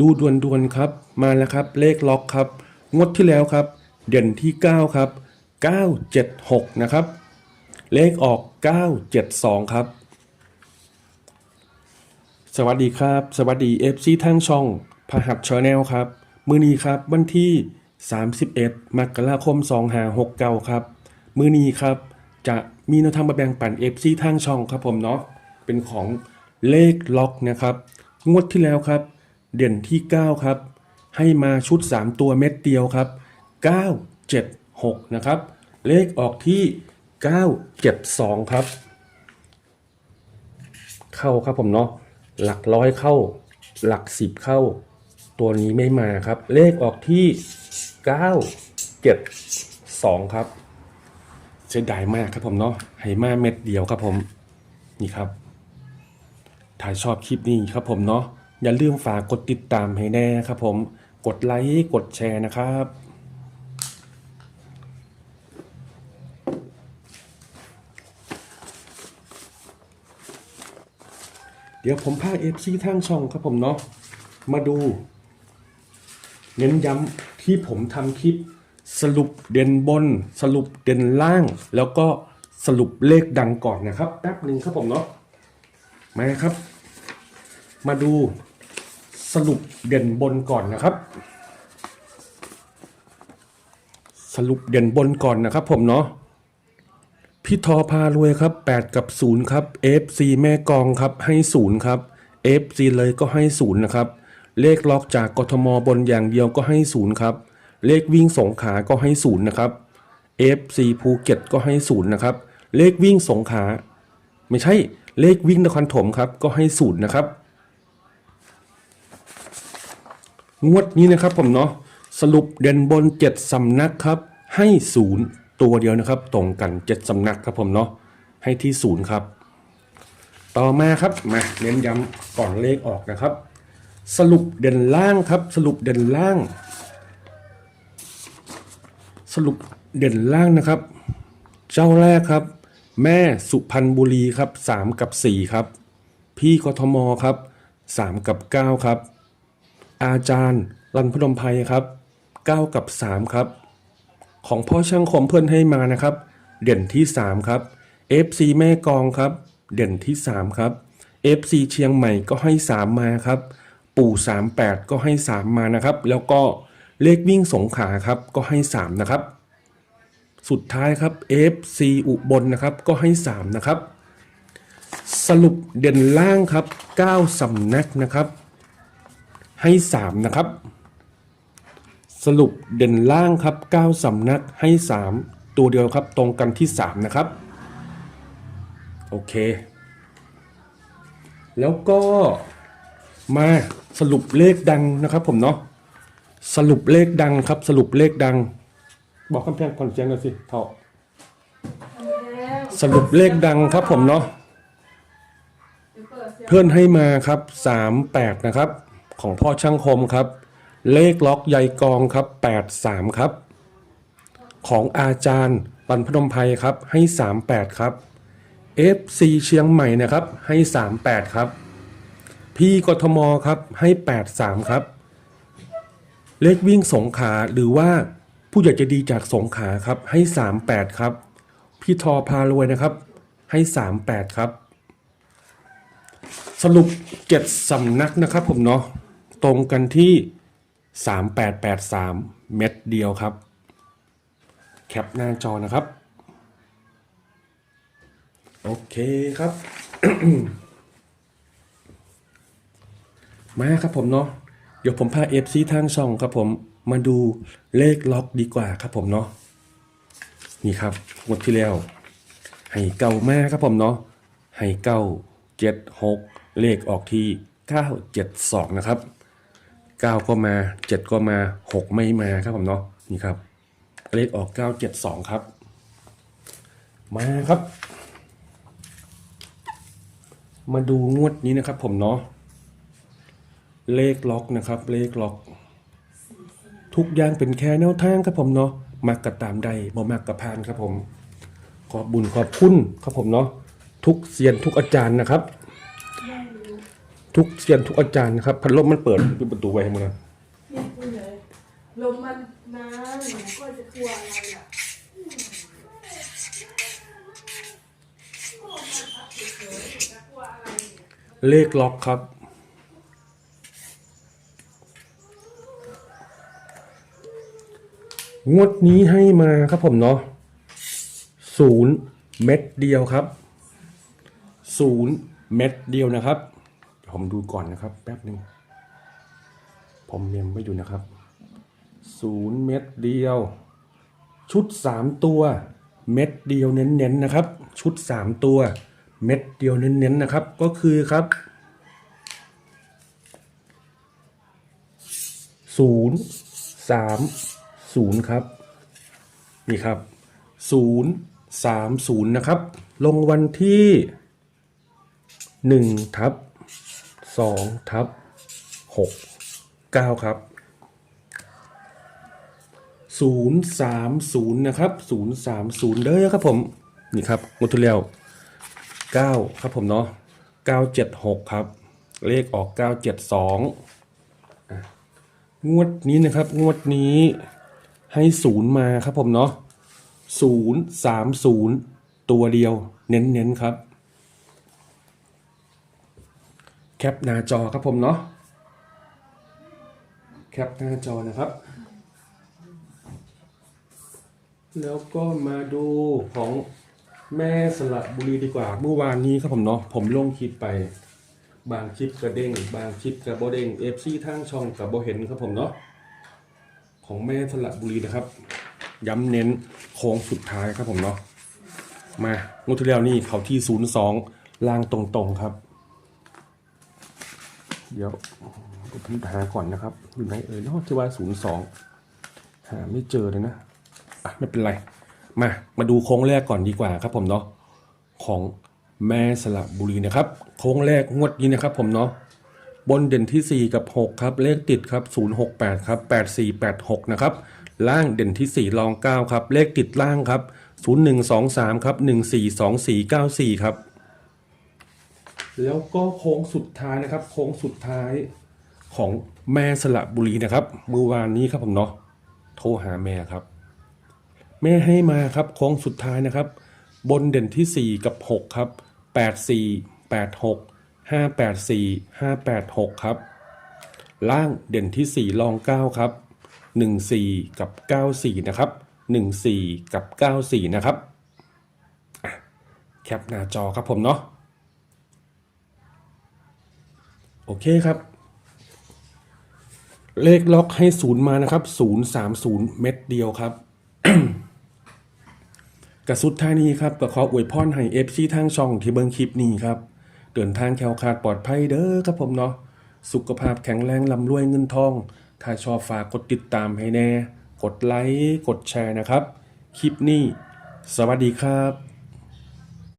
ดูด่วนๆครับ มาแล้วครับ เลขล็อกครับ งวดที่แล้วครับ เด่นที่ 9 ครับ 976 นะครับ เลขออก 972 ครับ สวัสดีครับ สวัสดี FC ทั้งช่องพหัสชาแนลครับ มือนี้ครับวันที่ 31 มกราคม2569 ครับ มือนี้ครับ จะมีแนวทางมาแบ่งปัน FC ทางช่องครับผมเนาะเป็นของเลขล็อกนะครับ งวดที่แล้วครับ เด่นที่ 9 ครับ ให้มาชุด 3 ตัวเม็ดเดียวครับ 976 นะครับ เลขออกที่ 972 ครับ เข้าครับผมเนาะหลักร้อยเข้า หลักสิบเข้า ตัวนี้ไม่มาครับ เลขออกที่ 972 ครับเสียดายมากครับผมเนาะให้มาเม็ดเดียวครับผมนี่ครับ ถ้าชอบคลิปนี้ครับผมเนาะ อย่าลืมฝากกดติดตามให้แน่ครับผม กดไลค์กดแชร์นะครับเดี๋ยวผมพาเอฟซีทางช่องครับผมเนาะมาดู เน้นย้ำที่ผมทำคลิป สรุปเด่นบน สรุปเด่นล่าง แล้วก็สรุปเลขดังก่อนนะครับแป๊บหนึ่งครับผมเนาะมาครับ มาดู สรุปเด่นบนก่อนนะครับ สรุปเด่นบนก่อนนะครับ ผมเนาะพี่ทอพารวยครับ 8 กับ 0 ครับ FC แม่กองครับ ให้ 0 ครับ FC เลยก็ให้ 0 นะครับ เลขล็อกจากกทมบนอย่างเดียวก็ให้ 0 ครับ เลขวิ่งสงขาก็ให้ 0 นะครับ FC ภูเก็ตก็ให้ 0 นะครับ เลขวิ่งสงขา ไม่ใช่เลขวิ่งนครถมครับก็ให้ 0 นะครับ งวดนี้นะครับผมเนาะสรุปเด่นบน 7 สำนักครับ ให้ศูนย์ตัวเดียวนะครับ ตรงกัน 7 สำนักครับผมเนาะให้ที่ศูนย์ครับ ต่อมาครับมาเน้นย้ำก่อนเลขออกนะครับ สรุปเด่นล่างครับ สรุปเด่นล่าง สรุปเด่นล่างนะครับ เจ้าแรกครับ แม่สุพรรณบุรีครับ 3 กับ 4 ครับ พี่กทมครับ 3 กับ 9 ครับ อาจารย์รันพนมไพรครับ 9 กับ 3 ครับ ของพ่อช่างคมเพื่อนให้มานะครับ เด่นที่ 3 ครับ FC แม่กองครับ เด่นที่ 3 ครับ FC เชียงใหม่ก็ให้ 3 มาครับ ปู่ 38 ก็ให้ 3 มานะครับ แล้วก็เลขวิ่งสงขาครับก็ให้ 3 นะครับ สุดท้ายครับ FC อุบลนะครับก็ให้ 3 นะครับ สรุปเด่นล่างครับ 9สำนักนะครับ ให้ 3 นะครับ สรุปเด่นล่างครับ 9สำนักให้ 3 ตัวเดียวครับตรงกันที่ 3 นะครับ โอเค แล้วก็มาสรุปเลขดังนะครับผมเนาะสรุปเลขดังครับ สรุปเลขดัง บอกคำแพงก่อนเสียงหน่อยสิเท่าสรุปเลขดังครับผมเนาะเพื่อนให้มาครับ38นะครับ ของพ่อช่างคมครับ เลขล็อกใยกองครับ 83 ครับ ของอาจารย์ปันพนมไพรครับให้ 38 ครับ FC เชียงใหม่นะครับให้ 38 ครับ พี่กทมครับให้ 83 ครับ เลขวิ่งสงขาหรือว่าผู้ใหญ่จะดีจากสงขาครับให้ 38 ครับ พี่ทอพารวยนะครับให้ 38 ครับ สรุปเจ็ดสำนักนะครับผมเนาะ ตรงกันที่ 3883 เม็ดเดียวครับ แคปหน้าจอนะครับ โอเคครับ มาครับผมเนาะเดี๋ยวผมพาเอฟซีทางช่องครับผมมาดูเลขล็อกดีกว่าครับผมเนาะนี่ครับงวดที่แล้วให้เก่ามากครับผมเนาะให้เก้าเจ็ดหกเลขออกที่เก้าเจ็ดสองนะครับ เก้าก็มาเจ็ดก็มาหกไม่มาครับผมเนาะนี่ครับเลขออกเก้าเจ็ดสองครับ มาครับ มาดูงวดนี้นะครับ ผมเนาะเลขล็อกนะครับ เลขล็อก ทุกอย่างเป็นแค่แนวทางครับผมเนาะมักกะตามใดบ่มักกะพานครับผม ขอบบุญขอบคุณครับผมเนาะทุกเซียนทุกอาจารย์นะครับ ทุกเซียนทุกอาจารย์นะครับ พัดลมมันเปิดปิดประตูไว้ให้หมดนะเนี่ยคุณเลยลมมันมาหนูก็จะกลัวอะไรอะเลขล็อกครับ งวดนี้ให้มาครับผมเนาะศูนย์เม็ดเดียวครับศูนย์เม็ดเดียวนะครับ ผมดูก่อนนะครับ แป๊บหนึ่งผมเมมไว้อยู่นะครับศูนย์เม็ดเดียว ชุดสามตัว เม็ดเดียวเน้นๆนะครับ ชุดสามตัว เม็ดเดียวเน้นๆนะครับ ก็คือครับศูนย์สามศูนย์ครับ นี่ครับศูนย์สามศูนย์นะครับ ลงวันที่หนึ่งทับ สองทับหกเก้าครับศูนย์สามศูนย์นะครับศูนย์สามศูนย์เด้อครับผม นี่ครับงวดที่แล้วเก้าครับผมเนาะเก้าเจ็ดหกครับ เลขออกเก้าเจ็ดสองงวดนี้นะครับ งวดนี้ให้ศูนย์มาครับผมเนาะศูนย์สามศูนย์ตัวเดียว เน้นๆครับ แคปหน้าจอครับผมเนาะแคปหน้าจอนะครับ แล้วก็มาดูของแม่สระบุรีดีกว่า เมื่อวานนี้ครับผมเนาะผมลงคลิปไป บางคลิปกระเด้ง บางคลิปกระโบเด้งเอฟซีทางช่องกับโบเห็นครับผมเนาะของแม่สระบุรีนะครับ ย้ำเน้นโค้งสุดท้ายครับผมเนาะมางวดที่แล้วนี่เขาที่ศูนย์สองล่างตรงๆครับ เดี๋ยวผมหาก่อนนะครับ อยู่ไหนเอ่ยเนาะที่ว่าศูนย์สองหาไม่เจอเลยนะอะไม่เป็นไร มา มาดูโค้งแรกก่อนดีกว่าครับผมเนาะของแม่สระบุรีนะครับ โค้งแรกงวดนี้นะครับผมเนาะบนเด่นที่ 4 กับ 6 ครับ เลขติดครับ 068 ครับ 8486 นะครับ ล่างเด่นที่ 4 รอง 9 ครับ เลขติดล่างครับ 0123 ครับ 142494 ครับ แล้วก็โค้งสุดท้ายนะครับ โค้งสุดท้ายของแม่สระบุรีนะครับเมื่อวานนี้ครับผมเนาะโทรหาแม่ครับ แม่ให้มาครับโค้งสุดท้ายนะครับ บนเด่นที่ 4 กับ 6 ครับ 84 86 584 586 ครับ ล่างเด่นที่ 4 รอง 9 ครับ 14 กับ 94 นะครับ 14 กับ 94 นะครับแคปหน้าจอครับผมเนาะโอ เคครับ เลขล็อกให้ศูนย์มานะครับ030เม็ดเดียวครับกระสุดท่านี้ครับก็ขออวยพรให้เอฟซีทางช่องที่เบิ่งคลิปนี้ครับ เดินทางแคล้วคลาดปลอดภัยเด้อครับผมเนาะสุขภาพแข็งแรงลำรวยเงินทอง ถ้าชอบฝากกดติดตามให้แน่ กดไลค์ กดแชร์นะครับ คลิปนี้ สวัสดีครับ